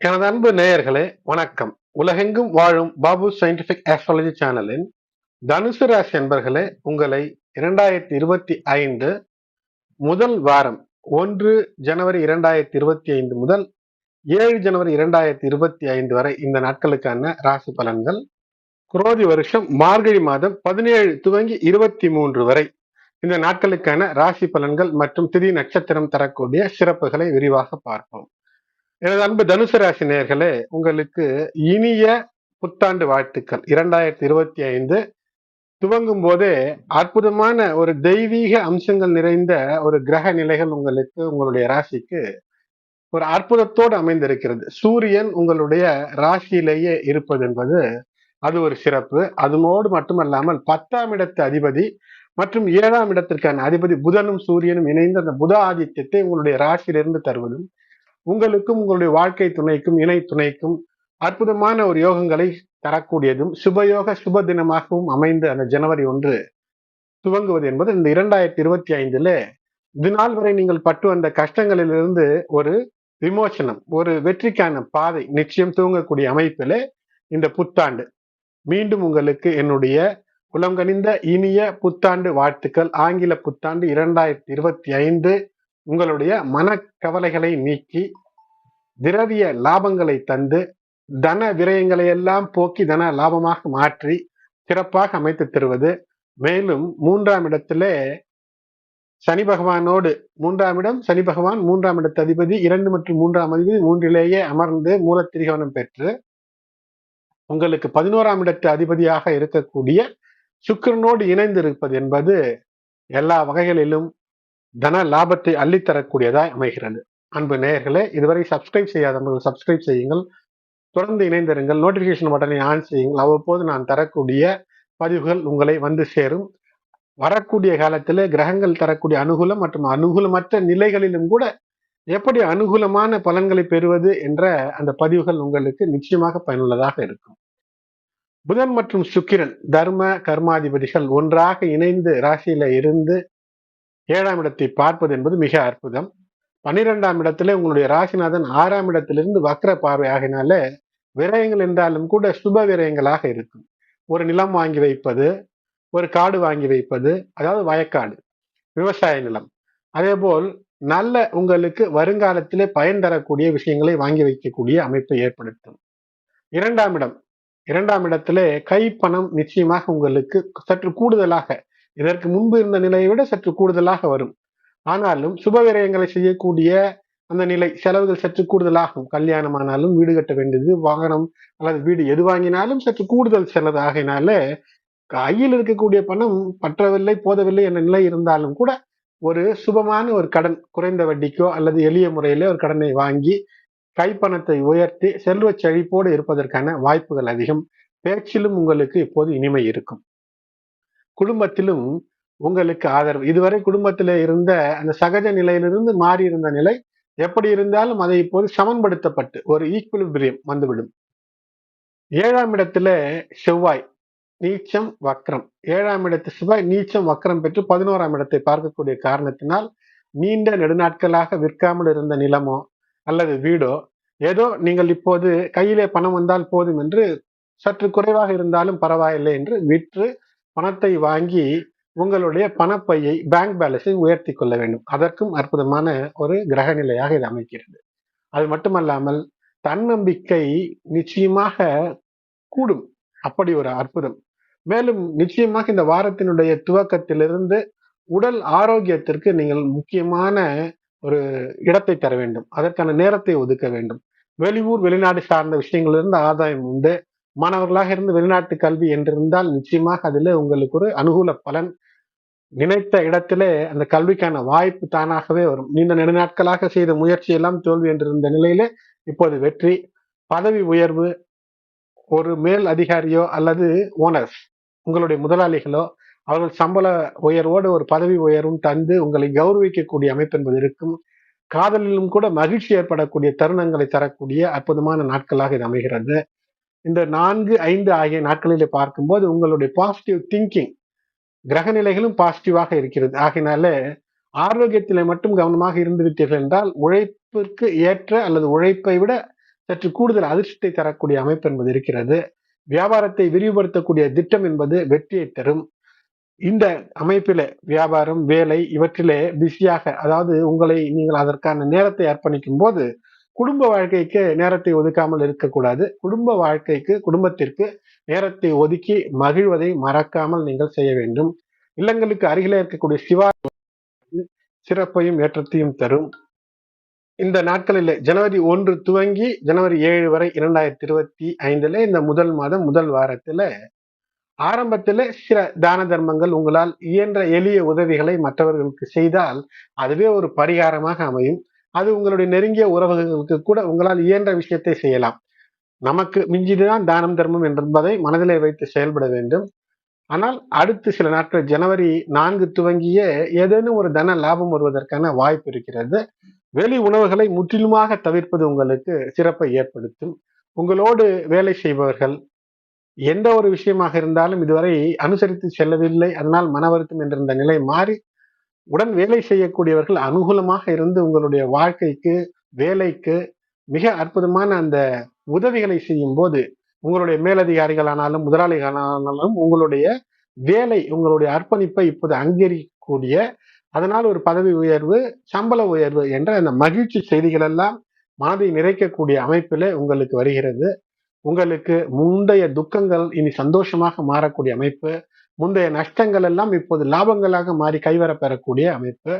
எனது அன்பு நேயர்களே வணக்கம். உலகெங்கும் வாழும் பாபு சயின்டிபிக் ஆஸ்ட்ராலஜி சேனலின் தனுசு ராசி என்பர்களே உங்களை இரண்டாயிரத்தி இருபத்தி ஐந்து முதல் வாரம் ஒன்று ஜனவரி இரண்டாயிரத்தி இருபத்தி ஐந்து முதல் ஏழு ஜனவரி இரண்டாயிரத்தி இருபத்தி ஐந்து வரை இந்த நாட்களுக்கான ராசி பலன்கள். குரோதி வருஷம் மார்கழி மாதம் பதினேழு துவங்கி இருபத்தி மூன்று வரை இந்த நாட்களுக்கான ராசி பலன்கள் மற்றும் திதி நட்சத்திரம் தரக்கூடிய சிறப்புகளை விரிவாக பார்ப்போம். எனது அன்பு தனுசு ராசி நேர்களே உங்களுக்கு இனிய புத்தாண்டு வாழ்த்துக்கள். இரண்டாயிரத்தி இருபத்தி ஐந்து துவங்கும் போதே அற்புதமான ஒரு தெய்வீக அம்சங்கள் நிறைந்த ஒரு கிரக நிலைகள் உங்களுக்கு உங்களுடைய ராசிக்கு ஒரு அற்புதத்தோடு அமைந்திருக்கிறது. சூரியன் உங்களுடைய ராசியிலேயே இருப்பது என்பது அது ஒரு சிறப்பு. அதனோடு மட்டுமல்லாமல் பத்தாம் இடத்து அதிபதி மற்றும் ஏழாம் இடத்திற்கான அதிபதி புதனும் சூரியனும் இணைந்து அந்த புத ஆதித்யத்தை உங்களுடைய ராசியிலிருந்து தருவதும் உங்களுக்கும் உங்களுடைய வாழ்க்கை துணைக்கும் இணை துணைக்கும் அற்புதமான ஒரு யோகங்களை தரக்கூடியதும் சுபயோக சுப தினமாகவும் அமைந்த அந்த ஜனவரி ஒன்று துவங்குவது என்பது இந்த இரண்டாயிரத்தி இருபத்தி ஐந்துல இதுநாள் வரை நீங்கள் பட்டு வந்த கஷ்டங்களிலிருந்து ஒரு விமோசனம் ஒரு வெற்றிக்கான பாதை நிச்சயம் தூங்கக்கூடிய அமைப்பிலே இந்த புத்தாண்டு. மீண்டும் உங்களுக்கு என்னுடைய உலங்கணிந்த இனிய புத்தாண்டு வாழ்த்துக்கள். ஆங்கில புத்தாண்டு இரண்டாயிரத்தி இருபத்தி ஐந்து உங்களுடைய மனக்கவலைகளை நீக்கி திரவிய லாபங்களை தந்து தன விரயங்களை எல்லாம் போக்கி தன லாபமாக மாற்றி சிறப்பாக அமைத்து தருவது. மேலும் மூன்றாம் இடத்திலே சனி பகவானோடு மூன்றாம் இடம் சனி பகவான் மூன்றாம் இடத்து அதிபதி இரண்டு மற்றும் மூன்றாம் அதிபதி மூன்றிலேயே அமர்ந்து மூலத்திரிகவனம் பெற்று உங்களுக்கு பதினோராம் இடத்து அதிபதியாக இருக்கக்கூடிய சுக்கரனோடு இணைந்து இருப்பது என்பது எல்லா வகைகளிலும் தன லாபத்தை அள்ளித்தரக்கூடியதாய் அமைகிறது. அன்பு நேயர்களே இதுவரை சப்ஸ்கிரைப் செய்யாதவர்கள் சப்ஸ்கிரைப் செய்யுங்கள். தொடர்ந்து இணைந்திருங்கள். நோட்டிபிகேஷன் பட்டனை ஆன் செய்யுங்கள். அவ்வப்போது நான் தரக்கூடிய பதிவுகள் உங்களை வந்து சேரும். வரக்கூடிய காலத்தில் கிரகங்கள் தரக்கூடிய அனுகூலம் மற்றும் அனுகூலமற்ற நிலைகளிலும் கூட எப்படி அனுகூலமான பலன்களை பெறுவது என்ற அந்த பதிவுகள் உங்களுக்கு நிச்சயமாக பயனுள்ளதாக இருக்கும். புதன் மற்றும் சுக்கிரன் தர்ம கர்மாதிபதிகள் ஒன்றாக இணைந்து ராசியில இருந்து ஏழாம் இடத்தை பார்ப்பது என்பது மிக அற்புதம். பன்னிரெண்டாம் இடத்துல உங்களுடைய ராசிநாதன் ஆறாம் இடத்திலிருந்து வக்ர பார்வை ஆகினால விரயங்கள் என்றாலும் கூட சுப விரயங்களாக இருக்கும். ஒரு நிலம் வாங்கி வைப்பது ஒரு காடு வாங்கி வைப்பது அதாவது வயக்காடு விவசாய நிலம். அதே போல் நல்ல உங்களுக்கு வருங்காலத்திலே பயன் தரக்கூடிய விஷயங்களை வாங்கி வைக்கக்கூடிய அமைப்பை ஏற்படுத்தும். இரண்டாம் இடம் இரண்டாம் இடத்திலே கைப்பணம் நிச்சயமாக உங்களுக்கு சற்று கூடுதலாக இதற்கு முன்பு இருந்த நிலையை விட சற்று கூடுதலாக வரும். ஆனாலும் சுப விரயங்களை செய்யக்கூடிய அந்த நிலை செலவுகள் சற்று கூடுதலாகும். கல்யாணம் ஆனாலும் வீடு கட்ட வேண்டியது வாகனம் அல்லது வீடு எது வாங்கினாலும் சற்று கூடுதல் செலவு ஆகினால கையில் இருக்கக்கூடிய பணம் பற்றவில்லை போதவில்லை என்ற நிலை இருந்தாலும் கூட ஒரு சுபமான ஒரு கடன் குறைந்த வட்டிக்கோ அல்லது எளிய முறையிலே ஒரு கடனை வாங்கி கைப்பணத்தை உயர்த்தி செல்வ செழிப்போடு இருப்பதற்கான வாய்ப்புகள் அதிகம். பேச்சிலும் உங்களுக்கு இப்போது இனிமை இருக்கும். குடும்பத்திலும் உங்களுக்கு ஆதரவு. இதுவரை குடும்பத்தில் இருந்த அந்த சகஜ நிலையிலிருந்து மாறி இருந்த நிலை எப்படி இருந்தாலும் அதை இப்போது சமன்படுத்தப்பட்டு ஒரு ஈக்குவலிபிரியம் வந்துவிடும். ஏழாம் இடத்துல செவ்வாய் நீச்சம் வக்ரம். ஏழாம் இடத்து செவ்வாய் நீச்சம் வக்ரம் பெற்று பதினோராம் இடத்தை பார்க்கக்கூடிய காரணத்தினால் நீண்ட நெடுநாட்களாக விற்காமல் இருந்த நிலமோ அல்லது வீடோ ஏதோ நீங்கள் இப்போது கையிலே பணம் வந்தால் போதும் என்று சற்று குறைவாக இருந்தாலும் பரவாயில்லை என்று விற்று பணத்தை வாங்கி உங்களுடைய பணப்பையை பேங்க் பேலன்ஸை உயர்த்தி கொள்ள வேண்டும். அதற்கும் அற்புதமான ஒரு கிரக நிலையாக இது அமைக்கிறது அது மட்டுமல்லாமல் தன்னம்பிக்கை நிச்சயமாக கூடும். அப்படி ஒரு அற்புதம். மேலும் நிச்சயமாக இந்த வாரத்தினுடைய துவக்கத்திலிருந்து உடல் ஆரோக்கியத்திற்கு நீங்கள் முக்கியமான ஒரு இடத்தை தர வேண்டும். அதற்கான நேரத்தை ஒதுக்க வேண்டும். வெளியூர் வெளிநாடு சார்ந்த விஷயங்களிலிருந்து ஆதாயம் உண்டு. மாணவர்களாக இருந்து வெளிநாட்டு கல்வி என்றிருந்தால் நிச்சயமாக அதில் உங்களுக்கு ஒரு அனுகூல பலன் நினைத்த இடத்திலே அந்த கல்விக்கான வாய்ப்பு தானாகவே வரும். நீண்ட நெடுநாட்களாக செய்த முயற்சி எல்லாம் தோல்வி என்றிருந்த நிலையிலே இப்போது வெற்றி பதவி உயர்வு ஒரு மேல் அதிகாரியோ அல்லது ஓனர்ஸ் உங்களுடைய முதலாளிகளோ அவர்கள் சம்பள உயர்வோடு ஒரு பதவி உயர்வும் தந்து உங்களை கௌரவிக்கக்கூடிய அமைப்பு என்பது இருக்கும். காதலிலும் கூட மகிழ்ச்சி ஏற்படக்கூடிய தருணங்களை தரக்கூடிய அற்புதமான நாட்களாக இது அமைகிறது. இந்த நான்கு ஐந்து ஆகிய நாட்களிலே பார்க்கும்போது உங்களுடைய பாசிட்டிவ் திங்கிங் கிரகநிலைகளும் பாசிட்டிவாக இருக்கிறது. ஆகினால ஆரோக்கியத்திலே மட்டும் கவனமாக இருந்து விட்டீர்கள் என்றால் உழைப்பிற்கு ஏற்ற அல்லது உழைப்பை விட சற்று கூடுதல் அதிர்ஷ்டத்தை தரக்கூடிய அமைப்பு என்பது இருக்கிறது. வியாபாரத்தை விரிவுபடுத்தக்கூடிய திட்டம் என்பது வெற்றியை தரும். இந்த அமைப்பில வியாபாரம் வேலை இவற்றிலே பிஸியாக அதாவது உங்களை நீங்கள் அதற்கான நேரத்தை அர்ப்பணிக்கும் போது குடும்ப வாழ்க்கைக்கு நேரத்தை ஒதுக்காமல் இருக்கக்கூடாது. குடும்ப வாழ்க்கைக்கு குடும்பத்திற்கு நேரத்தை ஒதுக்கி மகிழ்வதை மறக்காமல் நீங்கள் செய்ய வேண்டும். இல்லங்களுக்கு அருகிலே இருக்கக்கூடிய சிவா சிறப்பையும் ஏற்றத்தையும் தரும். இந்த நாட்களில் ஜனவரி ஒன்று துவங்கி ஜனவரி ஏழு வரை இரண்டாயிரத்தி இருபத்தி ஐந்துல இந்த முதல் மாதம் முதல் வாரத்துல ஆரம்பத்துல சில தான தர்மங்கள் உங்களால் இயன்ற எளிய உதவிகளை மற்றவர்களுக்கு செய்தால் அதுவே ஒரு பரிகாரமாக அமையும். அது உங்களுடைய நெருங்கிய உறவுகளுக்கு கூட உங்களால் இயன்ற விஷயத்தை செய்யலாம். நமக்கு மிஞ்சிதுதான் தானம் தர்மம் என்பதை மனதிலே வைத்து செயல்பட வேண்டும். ஆனால் அடுத்து சில நாட்கள் ஜனவரி நான்கு துவங்கிய ஏதேனும் ஒரு தன லாபம் வருவதற்கான வாய்ப்பு இருக்கிறது. வெளி உணவுகளை முற்றிலுமாக தவிர்ப்பது உங்களுக்கு சிறப்பை ஏற்படுத்தும். உங்களோடு வேலை செய்பவர்கள் எந்த ஒரு விஷயமாக இருந்தாலும் இதுவரை அனுசரித்து செல்லவில்லை. அதனால் மன வருத்தம் என்ற நிலை மாறி உடன் வேலை செய்யக்கூடியவர்கள் அனுகூலமாக இருந்து உங்களுடைய வாழ்க்கைக்கு வேலைக்கு மிக அற்புதமான அந்த உதவிகளை செய்யும் போது உங்களுடைய மேலதிகாரிகளானாலும் முதலாளிகளானாலும் உங்களுடைய வேலை உங்களுடைய அர்ப்பணிப்பை இப்போது அங்கீகரிக்கக்கூடிய அதனால் ஒரு பதவி உயர்வு சம்பள உயர்வு என்ற அந்த மகிழ்ச்சி செய்திகள் எல்லாம் மனதை நிறைக்கக்கூடிய அமைப்பில் உங்களுக்கு வருகிறது. உங்களுக்கு முந்தைய துக்கங்கள் இனி சந்தோஷமாக மாறக்கூடிய அமைப்பு முந்தைய நஷ்டங்கள் எல்லாம் இப்போது லாபங்களாக மாறி கைவர பெறக்கூடிய அமைப்பு.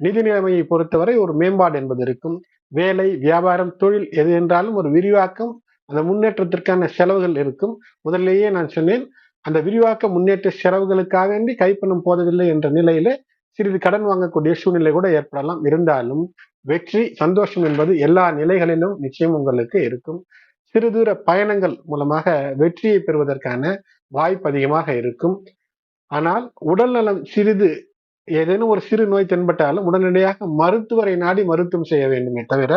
நிதி நிலைமையை பொறுத்தவரை ஒரு மேம்பாடு என்பது இருக்கும். வேலை வியாபாரம் தொழில் எது என்றாலும் ஒரு விரிவாக்கம் அந்த முன்னேற்றத்திற்கான செலவுகள் இருக்கும். முதல்லேயே நான் சொன்னேன் அந்த விரிவாக்க முன்னேற்ற செலவுகளுக்காக வேண்டி கைப்பணம் போதவில்லை என்ற நிலையில சிறிது கடன் வாங்கக்கூடிய சூழ்நிலை கூட ஏற்படலாம். இருந்தாலும் வெற்றி சந்தோஷம் என்பது எல்லா நிலைகளிலும் நிச்சயம் உங்களுக்கு இருக்கும். சிறு தூர பயணங்கள் மூலமாக வெற்றியை பெறுவதற்கான வாய்ப்பு அதிகமாக இருக்கும். ஆனால் உடல் நலம் சிறிது ஏதேனும் ஒரு சிறு நோய் தென்பட்டாலும் உடனடியாக மருத்துவரை நாடி மருத்துவம் செய்ய வேண்டுமே தவிர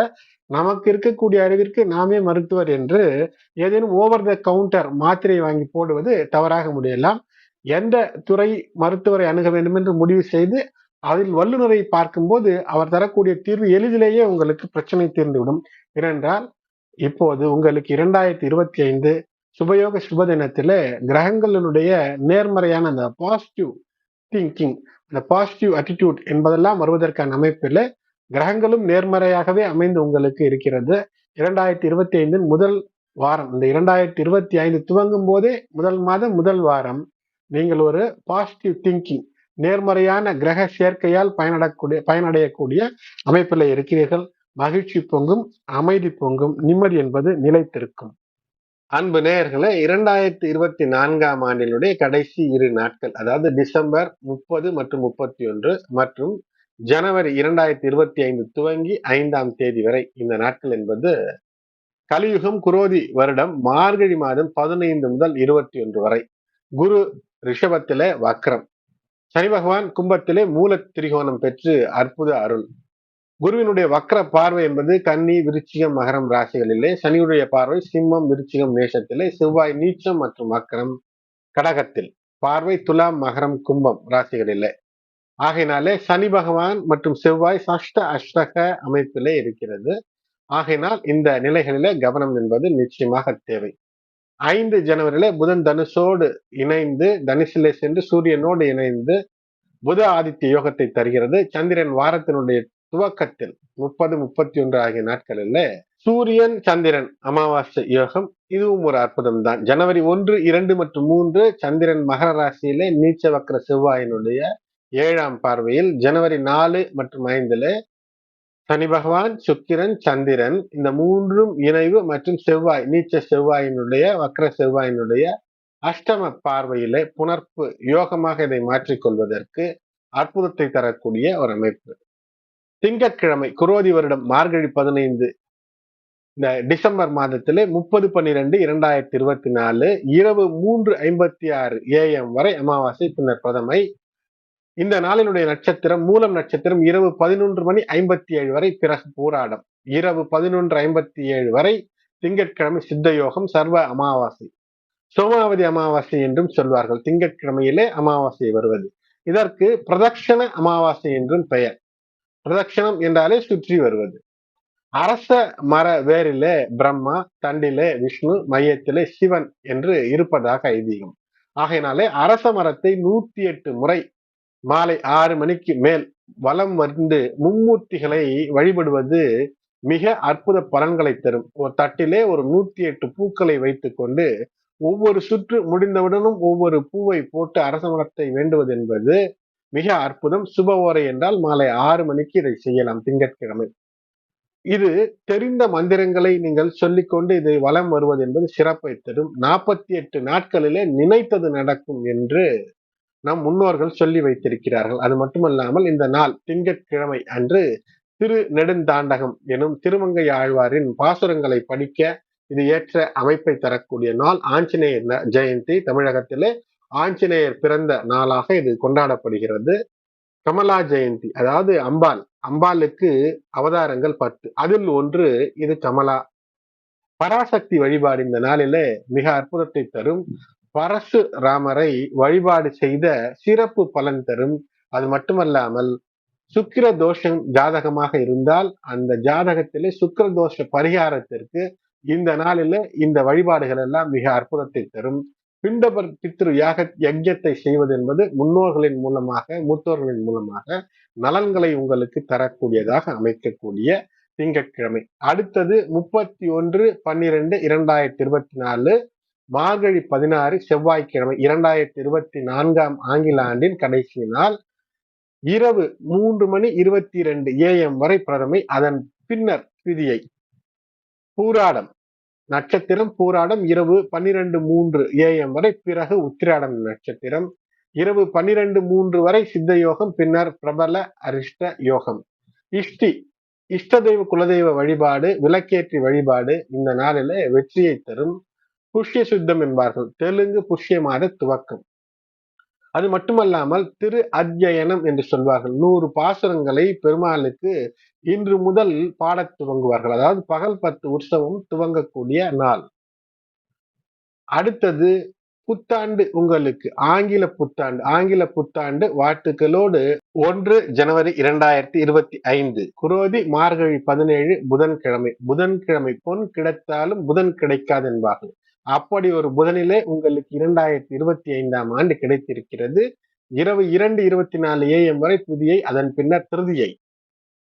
நமக்கு இருக்கக்கூடிய அறிவிற்கு நாமே மருத்துவர் என்று ஏதேனும் ஓவர் த கவுண்டர் மாத்திரை வாங்கி போடுவது தவறாக முடியலாம். எந்த துறை மருத்துவரை அணுக வேண்டும் என்று முடிவு செய்து அதில் வல்லுநரை பார்க்கும்போது அவர் தரக்கூடிய தீர்வு எளிதிலேயே உங்களுக்கு பிரச்சனை தீர்ந்துவிடும். ஏனென்றால் இப்போது உங்களுக்கு இரண்டாயிரத்தி இருபத்தி ஐந்து சுபயோக சுப தினத்துல கிரகங்களினுடைய நேர்மறையான அந்த பாசிட்டிவ் திங்கிங் அந்த பாசிட்டிவ் அட்டிடியூட் என்பதெல்லாம் வருவதற்கான அமைப்பில் கிரகங்களும் நேர்மறையாகவே அமைந்து உங்களுக்கு இருக்கிறது. இரண்டாயிரத்தி இருபத்தி ஐந்தின் முதல் வாரம் இந்த இரண்டாயிரத்தி இருபத்தி ஐந்து துவங்கும் போதே முதல் மாதம் முதல் வாரம் நீங்கள் ஒரு பாசிட்டிவ் திங்கிங் நேர்மறையான கிரக சேர்க்கையால் பயனடக்கூடிய பயனடையக்கூடிய அமைப்பில் இருக்கிறீர்கள். மகிழ்ச்சி பொங்கும் அமைதி பொங்கும் நிம்மதி என்பது நிலைத்திருக்கும். அன்பு நேயர்களே இரண்டாயிரத்தி இருபத்தி நான்காம் ஆண்டினுடைய கடைசி இரு நாட்கள் அதாவது டிசம்பர் முப்பது மற்றும் முப்பத்தி ஒன்று மற்றும் ஜனவரி இரண்டாயிரத்தி இருபத்தி ஐந்து துவங்கி ஐந்தாம் தேதி வரை இந்த நாட்கள் என்பது கலியுகம் குரோதி வருடம் மார்கழி மாதம் பதினைந்து முதல் இருபத்தி ஒன்று வரை. குரு ரிஷபத்திலே வக்ரம். சனி பகவான் கும்பத்திலே மூல திரிகோணம் பெற்று அற்புத அருள். குருவினுடைய வக்ர பார்வை என்பது கன்னி விருச்சிகம் மகரம் ராசிகளிலே சனியுடைய பார்வை சிம்மம் விருச்சிகம் நேசத்திலே செவ்வாய் நீச்சம் மற்றும் வக்ரம் கடகத்தில். பார்வை துலாம் மகரம் கும்பம் ராசிகளிலே. ஆகையினாலே சனி பகவான் மற்றும் செவ்வாய் சஷ்ட அஷ்டக அமைப்பிலே இருக்கிறது. ஆகையினால் இந்த நிலைகளிலே கவனம் என்பது நிச்சயமாக தேவை. ஐந்து ஜனவரியில புதன் தனுஷோடு இணைந்து தனுஷிலே சென்று சூரியனோடு இணைந்து புத ஆதித்ய யோகத்தை தருகிறது. சந்திரன் வாரத்தினுடைய துவக்கத்தில் முப்பது முப்பத்தி ஒன்று ஆகிய நாட்களில் சூரியன் சந்திரன் அமாவாசை யோகம் இதுவும் ஒரு அற்புதம் தான் ஜனவரி ஒன்று இரண்டு மற்றும் மூன்று சந்திரன் மகர ராசியிலே நீச்ச வக்கர செவ்வாயினுடைய ஏழாம் பார்வையில் ஜனவரி நாலு மற்றும் ஐந்துல சனி பகவான் சுக்கிரன் சந்திரன் இந்த மூன்றும் இணைவு மற்றும் செவ்வாய் நீச்ச செவ்வாயினுடைய வக்கர செவ்வாயினுடைய அஷ்டம பார்வையிலே புணர்ப்பு யோகமாக இதை மாற்றிக்கொள்வதற்கு அற்புதத்தை தரக்கூடிய ஒரு அமைப்பு. திங்கட்கிழமை குரோதி வருடம் மார்கழி பதினைந்து இந்த டிசம்பர் மாதத்திலே முப்பது பன்னிரெண்டு இரண்டாயிரத்தி இருபத்தி நாலு இரவு மூன்று ஐம்பத்தி ஆறு ஏஎம் வரை அமாவாசை பின்னர் பிரதமை. இந்த நாளினுடைய நட்சத்திரம் மூலம் நட்சத்திரம் இரவு பதினொன்று மணி ஐம்பத்தி ஏழு வரை பிறகு போராடம். இரவு பதினொன்று ஐம்பத்தி ஏழு வரை திங்கட்கிழமை சித்த யோகம் சர்வ அமாவாசை. சோமாவதி அமாவாசை என்றும் சொல்வார்கள். திங்கட்கிழமையிலே அமாவாசை வருவது. இதற்கு பிரதட்சண அமாவாசை என்றும் பெயர். பிரதட்சணம் என்றாலே சுற்றி வருவது. அரச மர வேரிலே பிரம்மா தண்டிலே விஷ்ணு மையத்திலே சிவன் என்று இருப்பதாக ஐதீகம். ஆகையினாலே அரச மரத்தை நூத்தி எட்டு முறை மாலை ஆறு மணிக்கு மேல் வலம் வந்து மும்மூர்த்திகளை வழிபடுவது மிக அற்புத பலன்களை தரும். ஒரு தட்டிலே ஒரு நூத்தி எட்டு பூக்களை வைத்துக்கொண்டு ஒவ்வொரு சுற்று முடிந்தவுடனும் ஒவ்வொரு பூவை போட்டு அரச மரத்தை வேண்டுவது என்பது மிக அற்புதம். சுப ஓரை என்றால் மாலை ஆறு மணிக்கு இதை செய்யலாம் திங்கட்கிழமை. இது தெரிந்த மந்திரங்களை நீங்கள் சொல்லிக்கொண்டு இதை வலம் வருவது என்பது சிறப்பை தரும். நாற்பத்தி எட்டு நாட்களிலே நினைத்தது நடக்கும் என்று நம் முன்னோர்கள் சொல்லி வைத்திருக்கிறார்கள். அது மட்டுமல்லாமல் இந்த நாள் திங்கட்கிழமை அன்று திரு நெடுந்தாண்டகம் எனும் திருமங்கை ஆழ்வாரின் பாசுரங்களை படிக்க இது ஏற்ற அமைப்பை தரக்கூடிய நாள். ஆஞ்சநேயர் ஜெயந்தி தமிழகத்திலே ஆஞ்சநேயர் பிறந்த நாளாக இது கொண்டாடப்படுகிறது. கமலா ஜெயந்தி அதாவது அம்பாள். அம்பாளுக்கு அவதாரங்கள் பத்து. அதில் ஒன்று இது கமலா. பராசக்தி வழிபாடு இந்த நாளிலே மிக அற்புதத்தை தரும். பரசு ராமரை வழிபாடு செய்த சிறப்பு பலன் தரும். அது மட்டுமல்லாமல் சுக்கிர தோஷம் ஜாதகமாக இருந்தால் அந்த ஜாதகத்திலே சுக்கிர தோஷ பரிகாரத்திற்கு இந்த நாளில இந்த வழிபாடுகள் எல்லாம் மிக அற்புதத்தை தரும். பிண்டபர் பித்ரு யாக யஜ்யத்தை செய்வது என்பது முன்னோர்களின் மூலமாக மூத்தோர்களின் மூலமாக நலன்களை உங்களுக்கு தரக்கூடியதாக அமைக்கக்கூடிய திங்கட்கிழமை. அடுத்தது முப்பத்தி ஒன்று பன்னிரெண்டு இரண்டாயிரத்தி இருபத்தி நாலு மார்கழி பதினாறு செவ்வாய்க்கிழமை இரண்டாயிரத்தி இருபத்தி நான்காம் ஆங்கில ஆண்டின் கடைசி நாள் இரவு மூன்று மணி இருபத்தி இரண்டு ஏஎம் வரை பிரதமை அதன் பின்னர் திதியை பூராடம். நட்சத்திரம் பூராடம் இரவு பன்னிரண்டு மூன்று ஏஎம் வரை பிறகு உத்திராடம் நட்சத்திரம். இரவு பன்னிரண்டு மூன்று வரை சித்த யோகம் பின்னர் பிரபல அரிஷ்ட யோகம். இஷ்டி இஷ்ட தெய்வ குலதெய்வ வழிபாடு விளக்கேற்றி வழிபாடு இந்த நாளில வெற்றியை தரும். புஷ்ய சுத்தம் என்பார்கள். தெலுங்கு புஷ்ய மாத துவக்கம். அது மட்டுமல்லாமல் திரு அத்தியனம் என்று சொல்வார்கள். நூறு பாசுரங்களை பெருமாளுக்கு இன்று முதல் பாடத் துவங்குவார்கள். அதாவது பகல் பத்து உற்சவம் துவங்கக்கூடிய நாள். அடுத்தது புத்தாண்டு உங்களுக்கு. ஆங்கில புத்தாண்டு. ஆங்கில புத்தாண்டு வாழ்த்துக்களோடு ஒன்று ஜனவரி இரண்டாயிரத்தி இருபத்தி ஐந்து. குரோதி மார்கழி பதினேழு புதன்கிழமை. புதன்கிழமை பொன் கிடைத்தாலும் புதன் கிடைக்காது என்பார்கள். அப்படி ஒரு புதனிலே உங்களுக்கு இரண்டாயிரத்தி இருபத்தி ஐந்தாம் ஆண்டு கிடைத்திருக்கிறது. இரவு இரண்டு இருபத்தி நாலு ஏஎம் வரை புதியை அதன் பின்னர் திருதியை.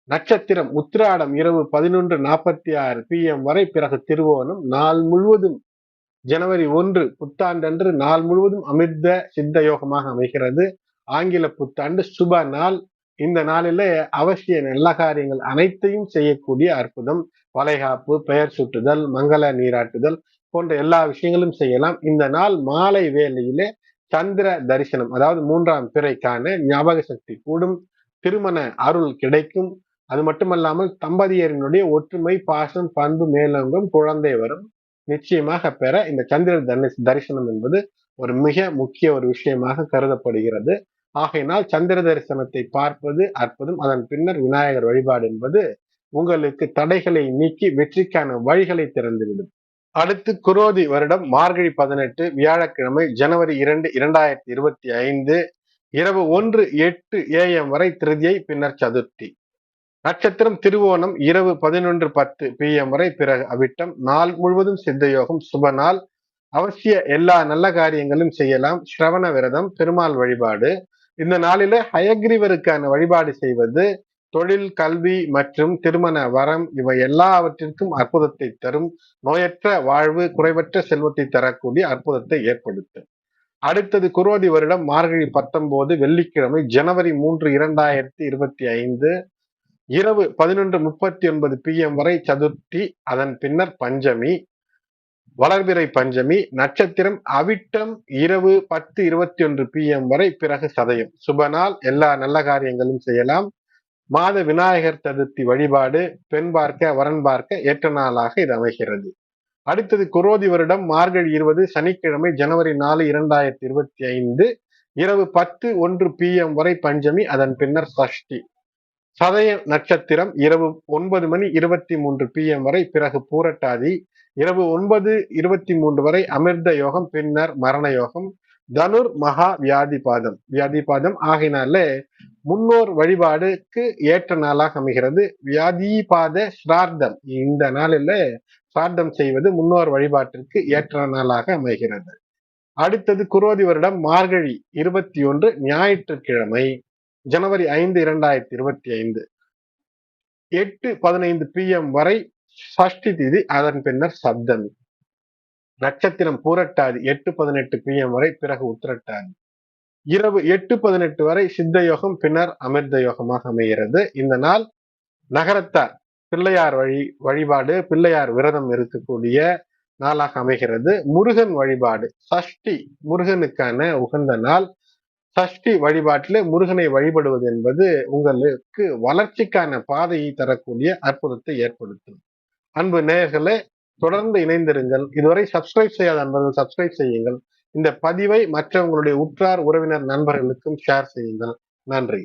நட்சத்திரம் உத்திராடம் இரவு பதினொன்று நாற்பத்தி ஆறு பி எம் வரை பிறகு திருவோணம். நாள் முழுவதும் ஜனவரி ஒன்று புத்தாண்டன்று நாள் முழுவதும் அமிர்த சித்த யோகமாக அமைகிறது. ஆங்கில புத்தாண்டு சுப நாள். இந்த நாளில அவசிய நல்ல காரியங்கள் அனைத்தையும் செய்யக்கூடிய அற்புதம். வளைகாப்பு பெயர் சுட்டுதல் மங்கள நீராட்டுதல் போன்ற எல்லா விஷயங்களும் செய்யலாம். இந்த நாள் மாலை வேலையிலே சந்திர தரிசனம் அதாவது மூன்றாம் பிறைக்கான ஞாபக சக்தி கூடும். திருமண அருள் கிடைக்கும். அது மட்டுமல்லாமல் தம்பதியரினுடைய ஒற்றுமை பாசம் பண்பு மேலோங்கும் குழந்தை வரும் நிச்சயமாக பெற இந்த சந்திர தரிசனம் என்பது ஒரு மிக முக்கிய ஒரு விஷயமாக கருதப்படுகிறது. ஆகையினால் சந்திர தரிசனத்தை பார்ப்பது அற்புதம். அதன் பின்னர் விநாயகர் வழிபாடு என்பது உங்களுக்கு தடைகளை நீக்கி வெற்றிக்கான வழிகளை திறந்துவிடும். அடுத்து குரோதி வருடம் மார்கழி பதினெட்டு வியாழக்கிழமை ஜனவரி இரண்டு இரண்டாயிரத்தி இருபத்தி ஐந்து இரவு ஒன்று எட்டு ஏஎம் வரை திருதியை பின்னர் சதுர்த்தி. நட்சத்திரம் திருவோணம் இரவு பதினொன்று பத்து பிஎம் வரை பிறகு அவிட்டம். நாள் முழுவதும் சித்தயோகம் சுப நாள். அவசிய எல்லா நல்ல காரியங்களும் செய்யலாம். ஸ்ரவண விரதம் பெருமாள் வழிபாடு. இந்த நாளில ஹயக்ரீவருக்கான வழிபாடு செய்வது தொழில் கல்வி மற்றும் திருமண வரம் இவை எல்லாவற்றிற்கும் அற்புதத்தை தரும். நோயற்ற வாழ்வு குறைவற்ற செல்வத்தை தரக்கூடிய அற்புதத்தை ஏற்படுத்தும். அடுத்தது குரோதி வருடம் மார்கழி பத்தொன்பது வெள்ளிக்கிழமை ஜனவரி மூன்று இரண்டாயிரத்தி இருபத்தி ஐந்து இரவு பதினொன்று முப்பத்தி ஒன்பது பிஎம் வரை சதுர்த்தி அதன் பின்னர் பஞ்சமி வளர்பிறை பஞ்சமி நட்சத்திரம் அவிட்டம் இரவு பத்து இருபத்தி ஒன்று பிஎம் வரை பிறகு சதயம். சுபநாள் எல்லா நல்ல காரியங்களும் செய்யலாம். மாத விநாயகர் சதுர்த்தி வழிபாடு பெண் பார்க்க வரன் பார்க்க ஏற்ற நாளாக இது அமைகிறது. அடுத்தது குரோதி வருடம் மார்கழி இருபது சனிக்கிழமை ஜனவரி நாலு இரண்டாயிரத்தி இருபத்தி ஐந்து இரவு பத்து ஒன்று பி எம் வரை பஞ்சமி அதன் பின்னர் சஷ்டி. சதய நட்சத்திரம் இரவு ஒன்பது மணி இருபத்தி மூன்று பி எம் வரை பிறகு பூரட்டாதி இரவு ஒன்பது இருபத்தி மூன்று வரை அமிர்த யோகம் பின்னர் மரண யோகம் தனுர் மகா வியாதிபாதம். வியாதிபாதம் ஆகினால முன்னோர் வழிபாடுக்கு ஏற்ற நாளாக அமைகிறது. வியாதிபாத ஸ்ரார்த்தம். இந்த நாளில் சிரார்த்தம் செய்வது முன்னோர் வழிபாட்டிற்கு ஏற்ற நாளாக அமைகிறது. அடுத்தது குரோதி வருடம் மார்கழி இருபத்தி ஒன்று ஞாயிற்றுக்கிழமை ஜனவரி ஐந்து இரண்டாயிரத்தி இருபத்தி ஐந்து எட்டு பதினைந்து பிஎம் வரை சஷ்டி திதி அதன் பின்னர் சப்தமி. நட்சத்திரம் பூரட்டாதி எட்டு பதினெட்டு பிஎம் வரை பிறகு உத்திரட்டாதி. இரவு எட்டு பதினெட்டு வரை சித்த யோகம் பின்னர் அமிர்த யோகமாக அமைகிறது. இந்த நாள் நகரத்தார் பிள்ளையார் வழி வழிபாடு பிள்ளையார் விரதம் இருக்கக்கூடிய நாளாக அமைகிறது. முருகன் வழிபாடு சஷ்டி முருகனுக்கான உகந்த நாள். சஷ்டி வழிபாட்டில் முருகனை வழிபடுவது என்பது உங்களுக்கு வளர்ச்சிக்கான பாதையை தரக்கூடிய அற்புதத்தை ஏற்படுத்தும். அன்பு நேயர்களே தொடர்ந்து இணைந்திருங்கள். இதுவரை சப்ஸ்கிரைப் செய்யாத நண்பர்கள் சப்ஸ்கிரைப் செய்யுங்கள். இந்த பதிவை மற்றவங்களுடைய உற்றார் உறவினர் நண்பர்களுக்கும் ஷேர் செய்யுங்கள். நன்றி.